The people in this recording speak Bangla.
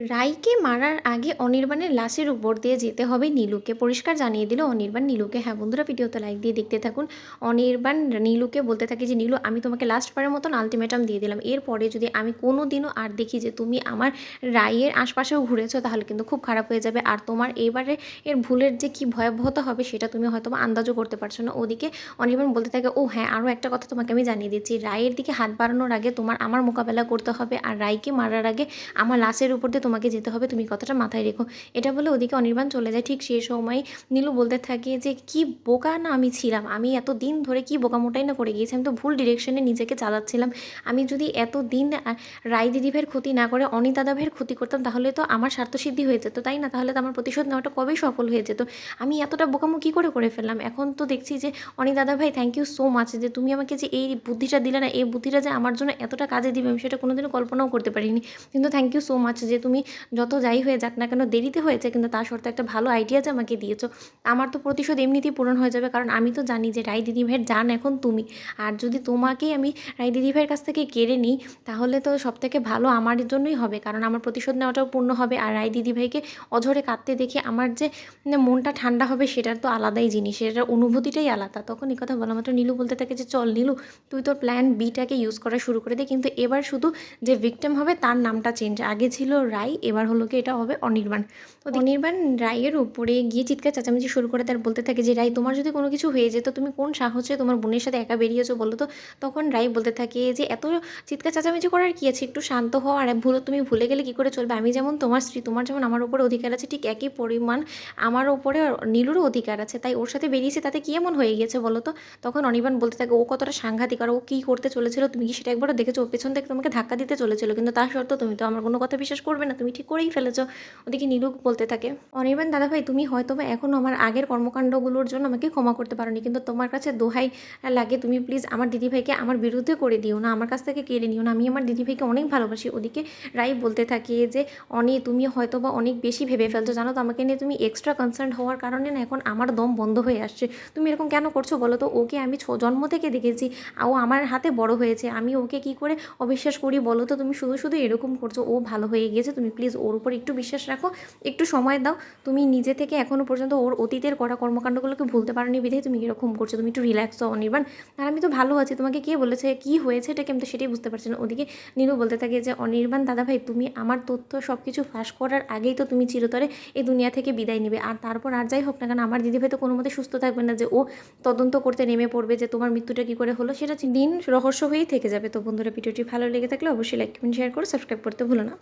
রাইকে মারার আগে অনির্বাণের লাশের উপর দিয়ে যেতে হবে নীলুকে। পরিষ্কার জানিয়ে দিল অনির্বাণ নীলুকে। হ্যাঁ বন্ধুরা ভিডিওতে লাইক দিয়ে দেখতে থাকুন। অনির্বাণ নীলুকে বলতে থাকি যে, নীলু, আমি তোমাকে লাস্ট বারের মতন আলটিমেটাম দিয়ে দিলাম। এরপরে যদি আমি কোনো দিনও আর দেখি যে, তুমি আমার রায়ের আশপাশেও ঘুরেছো, তাহলে কিন্তু খুব খারাপ হয়ে যাবে। আর তোমার এবারে এর ভুলের যে কি ভয়াবহতা হবে, সেটা তুমি হয়তো আন্দাজও করতে পারছ না। ওদিকে অনির্বাণ বলতে থাকে ও হ্যাঁ আরও একটা কথা তোমাকে আমি জানিয়ে দিচ্ছি। রায়ের দিকে হাত বাড়ানোর আগে তোমার আমার মোকাবেলা করতে হবে। আর রায়কে মারার আগে আমার লাশের উপর দিয়ে তোমাকে যেতে হবে, তুমি কথাটা মাথায় রেখো। এটা বলে ওদিকে অনির্বাণ চলে যায়। ঠিক সেই সময় নীলু বলতে থাকে যে, কি বোকা না আমি ছিলাম? আমি এত দিন ধরে কি বোকামোটাই না করে গিয়েছি? আমি তো ভুল ডিরেকশনে নিজেকে চালাচ্ছিলাম। আমি যদি এত দিন রায় দিদিভাইয়ের ক্ষতি না করে দাভাইয়ের ক্ষতি করতাম, তাহলে তো আমার স্বার্থসিদ্ধি হয়ে যেত, তাই না? তাহলে তো আমার প্রতিশোধ নেওয়াটা কবেই সফল হয়ে যেত? আমি এতটা বোকামো কী করে করে ফেললাম? এখন তো দেখছি যে অনি দাদা ভাই থ্যাংক ইউ সো মাচ যে, তুমি আমাকে যে এই বুদ্ধিটা দিলে না, এই বুদ্ধিটা যে আমার জন্য এতটা কাজে দিবে, আমি সেটা কোনোদিনও কল্পনাও করতে পারিনি। কিন্তু থ্যাংক ইউ সো মাচ যে, তুমি যত যাই হয়ে যাক না কেন দেরিতে হয়েছে, কিন্তু তার সত্ত্বে একটা ভালো আইডিয়া যে আমাকে দিয়েছ। আমার তো প্রতিশোধ এমনিতেই পূরণ হয়ে যাবে, কারণ আমি তো জানি যে রায় দিদি ভাইয়ের জান এখন তুমি। আর যদি তোমাকেই আমি রায় দিদি ভাইয়ের কাছ থেকে কেড়ে নিই, তাহলে তো সব থেকে ভালো আমার জন্যই হবে, কারণ আমার প্রতিশোধ নেওয়াটাও পূর্ণ হবে। আর রায় দিদি ভাইকে অঝরে কাঁদতে দেখে আমার যে মানে মনটা ঠান্ডা হবে, সেটার তো আলাদাই জিনিস, সেটার অনুভূতিটাই আলাদা। তখন এই কথা বলা মাত্র নীলু বলতে থাকে যে, চল নীলু, তুই তোর প্ল্যান বিটাকে ইউজ করা শুরু করে দে। কিন্তু এবার শুধু যে ভিকটিম হবে, তার নামটা চেঞ্জ আগে ছিল রাই এবার হলো কি এটা হবে অনির্বাণ। তো অনির্বাণ রায়ের উপরে গিয়ে চিৎকার চেঁচামেচি শুরু করে তার বলতে থাকে যে রাই তোমার যদি কোনো কিছু হয়ে যেত তুমি কোন সাহসে তোমার বোনের সাথে একা বেরিয়েছো বলো তো? তখন রাই বলতে থাকে যে এত চিৎকার চেঁচামেচি করার কি আছে? একটু শান্ত হও আর ভুলো তুমি ভুলে গেলে কি করে চলবে? আমি যেমন তোমার স্ত্রী তোমার যেমন আমার উপরে অধিকার আছে ঠিক একই পরিমাণ আমার ওপরে নীলুরও অধিকার আছে তাই ওর সাথে বেরিয়েছে তাতে কি এমন হয়ে গিয়েছে বলো তো? তখন অনির্বাণ বলতে থাকে ও কতটা সাংঘাতিক আর ও কী করতে চলেছিল? তুমি কি সেটা একবারও দেখেছ? ও পেছন থেকে তোমাকে ধাক্কা দিতে চলেছিল কিন্তু তার সত্ত্বেও তুমি তো আমার কোনো কথা বিশ্বাস করবে না। তুমি ঠিক করেই ফেলেছো। ওদিকে নীলু বলতে থাকে, অনির্বাণ দাদাভাই, তুমি হয়তো বা এখনও আমার আগের কর্মকাণ্ডগুলোর জন্য আমাকে ক্ষমা করতে পারোনি, কিন্তু তোমার কাছে দোহাই লাগে, তুমি প্লিজ আমার দিদিভাইকে আমার বিরুদ্ধে করে দিও না, আমার কাছ থেকে কেড়ে নিও না। আমি আমার দিদিভাইকে অনেক ভালোবাসি। ওদিকে রাই বলতে থাকে যে, অনি, তুমি হয়তো বা অনেক বেশি ভেবে ফেলছো। জানো তো, আমাকে নিয়ে তুমি এক্সট্রা কনসার্ন হওয়ার কারণে না এখন আমার দম বন্ধ হয়ে আসছে। তুমি এরকম কেন করছ বলো তো? ওকে আমি ছ, জন্ম থেকে দেখেছি। ও আমার হাতে বড় হয়েছে। আমি ওকে কি করে অবিশ্বাস করি বলো তো? তুমি শুধু শুধু এরকম করছ। ও ভালো হয়ে গিয়েছে, তুমি প্লিজ ওর উপর একটু বিশ্বাস রাখো, একটু সময় দাও। তুমি নিজে থেকে এখনও পর্যন্ত ওর অতীতের করা কর্মকাণ্ডগুলোকে ভুলতে পারোনি বিধায় তুমি এরকম করছ, তুমি একটু রিল্যাক্স হও অনির্বাণ। আর আমি তো ভালো আছি, তোমাকে কে বলেছে, কি হয়েছে এটাকে আমি তো সেটাই বুঝতে পারছি না। ওদিকে নীলু বলতে থাকে যে, অনির্বাণ, দাদাভাই, তুমি আমার তথ্য সব কিছু ফাঁস করার আগেই তো তুমি চিরতরে এই দুনিয়া থেকে বিদায় নেবে। আর তারপর আর যাই হোক না কেন, আমার দিদিভাই তো কোনো মতে সুস্থ থাকবে না যে, ও তদন্ত করতে নেমে পড়বে যে, তোমার মৃত্যুটা কী করে হলো, সেটা দিন রহস্য হয়েই থেকে যাবে। তো বন্ধুরা, ভিডিওটি ভালো লেগে থাকলে অবশ্যই লাইক কমেন্ট শেয়ার করে সাবস্ক্রাইব করতে ভুলো না।